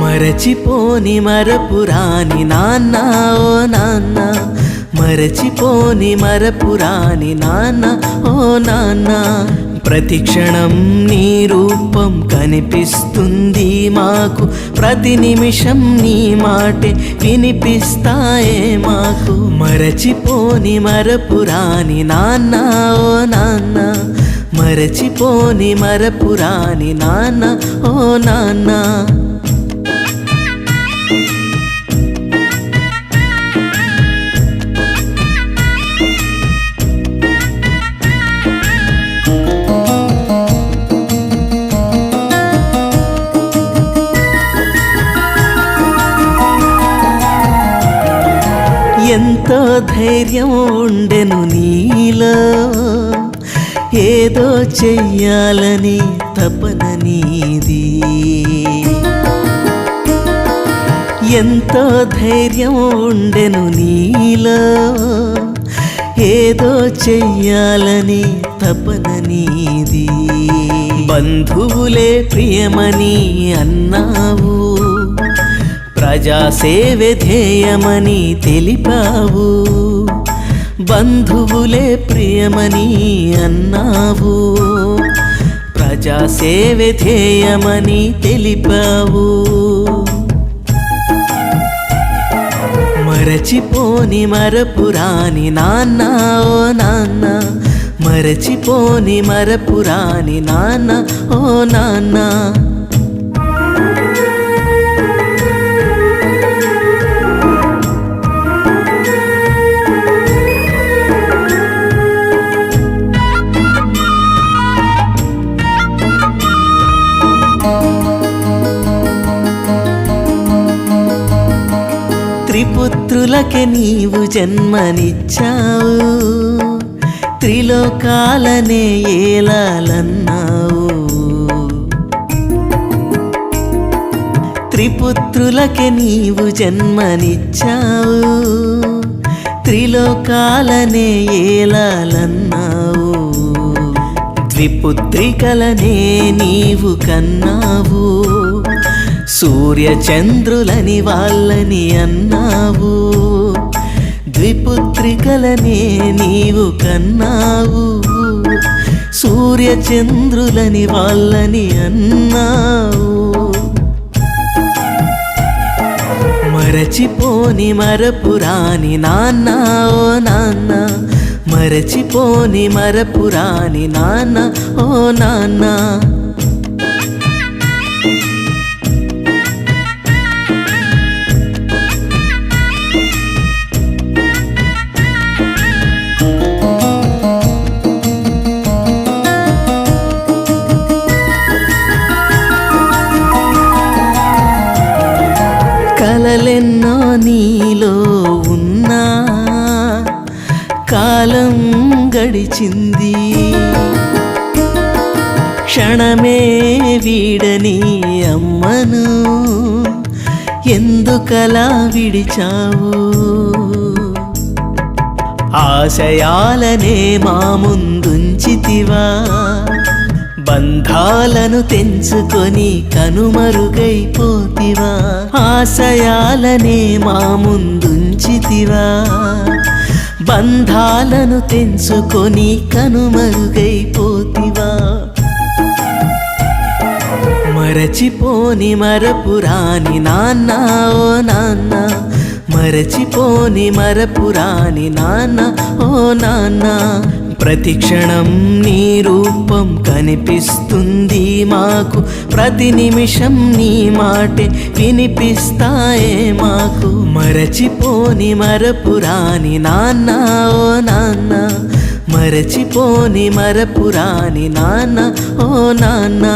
మరచిపోని మరపురాని నాన్న ఓ నాన్న. మరచిపోని మరపురాని నాన్న ఓ నాన్న. ప్రతి క్షణం నీ రూపం కనిపిస్తుంది మాకు. ప్రతి నిమిషం నీ మాటే వినిపిస్తాయే మాకు. మరచిపోని మరపురాని నాన్న ఓ నాన్న. మరచిపోని మరపురాని నాన్న ఓ నాన్న. ఎంతో ధైర్యం ఉండెను నీలో? ఏదో చెయ్యాలని తపన నీది. ఎంతో ధైర్యం ఉండెను నీలో? ఏదో చెయ్యాలని తపన నీది. బంధువులే ప్రియమని అన్నావు. ప్రజాసేవే ధ్యేయమని తెలిపావు. బంధువులే ప్రియమని అన్నావు. ప్రజాసేవే ధ్యేయమని తెలిపావు. మరచిపోని మరపురాని నాన్న ఓ నాన్న. మరచిపోని మరపురాని నాన్న ఓ నాన్న. పుత్రులకి నీవు జన్మనిచ్చావు. త్రిలోకాలనే ఏలాలన్నావు. త్రిపుత్రులకే నీవు జన్మనిచ్చావు. త్రిలోకాలనే ఏలాలన్నావు. ద్విపుత్రికలనే నీవు కన్నావు. సూర్య చంద్రులని వాళ్ళని అన్నావు. ద్విపుత్రికలనే నీవు కన్నావు. సూర్య చంద్రులని వాళ్ళని అన్నావు. మరచిపోని మరపురాని నాన్న ఓ నాన్న. మరచిపోని మరపురాని నాన్న ఓ నాన్నా. కాలం గడిచింది. క్షణమే వీడని అమ్మను ఎందుకలా విడిచావు? ఆశయాలనే మా ముందుంచితివా? బంధాలను తెంచుకొని కనుమరుగైపోతివా? ఆశయాలనే మా ముందుంచితివా? బంధాలను తెంచుకొని కనుమరుగైపోతివా? మరచిపోని మరపురాని నాన్న ఓ నాన్న. మరచిపోని మరపురాని నాన్న ఓ నాన్న. ప్రతి క్షణం నీ రూపం కనిపిస్తుంది మాకు. ప్రతి నిమిషం నీ మాటే వినిపిస్తాయే మాకు. మరచిపోని మరపురాని నాన్న ఓ నాన్న. మరచిపోని మరపురాని నాన్న ఓ నాన్న.